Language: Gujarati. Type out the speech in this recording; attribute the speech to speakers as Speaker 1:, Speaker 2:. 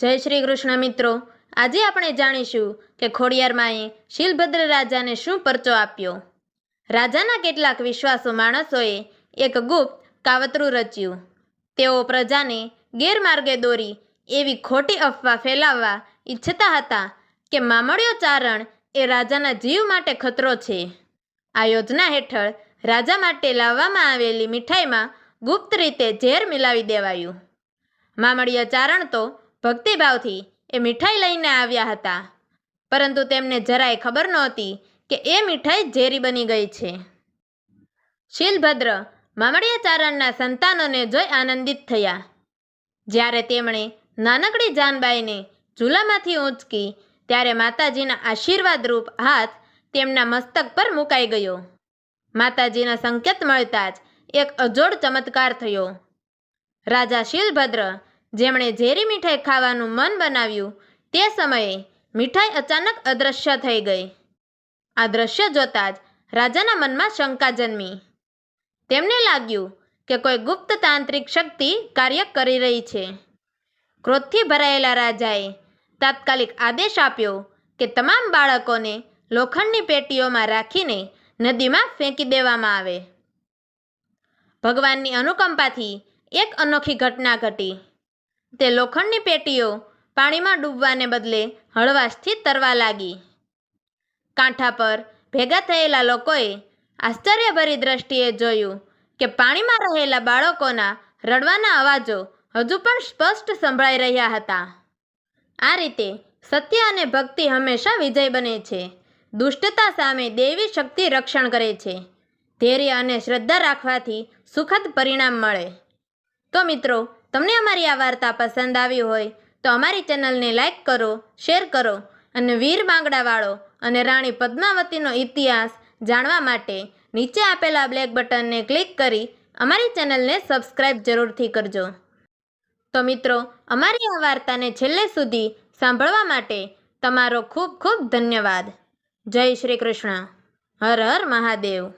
Speaker 1: જય શ્રી કૃષ્ણ મિત્રો. આજે આપણે જાણીશું કે ખોડિયાર માએ શીલભદ્ર રાજાને શું પરચો આપ્યો? રાજાના કેટલાક વિશ્વાસુ માણસોએ એક ગુપ્ત કાવતરું રચ્યું. તેઓ પ્રજાને ગેરમાર્ગે દોરી એવી ખોટી અફવા ફેલાવવા ઈચ્છતા હતા કે મામડિયો ચારણ એ રાજાના જીવ માટે ખતરો છે. આ યોજના હેઠળ રાજા માટે લાવવામાં આવેલી મીઠાઈમાં ગુપ્ત રીતે ઝેર મિલાવી દેવાયું. મામળિયા ચારણ તો ભક્તિભાવથી એ મીઠાઈ લઈને આવ્યા હતા. પરંતુ તેમને જરાય ખબર નહોતી કે એ મીઠાઈ ઝેરી બની ગઈ છે. શીલભદ્ર મામડિયા ચારણના સંતાનોને જોઈ આનંદિત થયા. જ્યારે તેમણે નાનકડી જાનબાઈને ઝૂલામાંથી ઊંચકી, ત્યારે માતાજીના આશીર્વાદરૂપ હાથ તેમના મસ્તક પર મુકાઈ ગયો. માતાજીના સંકેત મળતા જ એક અજોડ ચમત્કાર થયો. રાજા શીલભદ્ર જેમણે ઝેરી મીઠાઈ ખાવાનું મન બનાવ્યું, તે સમયે મીઠાઈ અચાનક અદૃશ્ય થઈ ગઈ. આ દ્રશ્ય જોતા જ રાજાના મનમાં શંકા જન્મી. તેમને લાગ્યું કે કોઈ ગુપ્ત તાંત્રિક શક્તિ કાર્ય કરી રહી છે. ક્રોધથી ભરાયેલા રાજાએ તાત્કાલિક આદેશ આપ્યો કે તમામ બાળકોને લોખંડની પેટીઓમાં રાખીને નદીમાં ફેંકી દેવામાં આવે. ભગવાનની અનુકંપાથી એક અનોખી ઘટના ઘટી. તે લોખંડની પેટીઓ પાણીમાં ડૂબવાને બદલે હળવાશથી તરવા લાગી. કાંઠા પર ભેગા થયેલા લોકોએ આશ્ચર્યભરી દ્રષ્ટિએ જોયું કે પાણીમાં રહેલા બાળકોના રડવાના અવાજો હજુ પણ સ્પષ્ટ સંભળાઈ રહ્યા હતા. આ રીતે સત્ય અને ભક્તિ હંમેશા વિજય બને છે. દુષ્ટતા સામે દેવી શક્તિ રક્ષણ કરે છે. ધૈર્ય અને શ્રદ્ધા રાખવાથી સુખદ પરિણામ મળે. તો મિત્રો તમને અમારી આ વાર્તા પસંદ આવી હોય તો અમારી ચેનલને લાઈક કરો, શેર કરો અને વીર બાંગડાવાળો અને રાણી પદ્માવતીનો ઇતિહાસ જાણવા માટે નીચે આપેલા બ્લેક બટનને ક્લિક કરી અમારી ચેનલને સબસ્ક્રાઇબ જરૂરથી કરજો. તો મિત્રો, અમારી આ વાર્તાને છેલ્લે સુધી સાંભળવા માટે તમારો ખૂબ ખૂબ ધન્યવાદ. જય શ્રી કૃષ્ણ. હર હર મહાદેવ.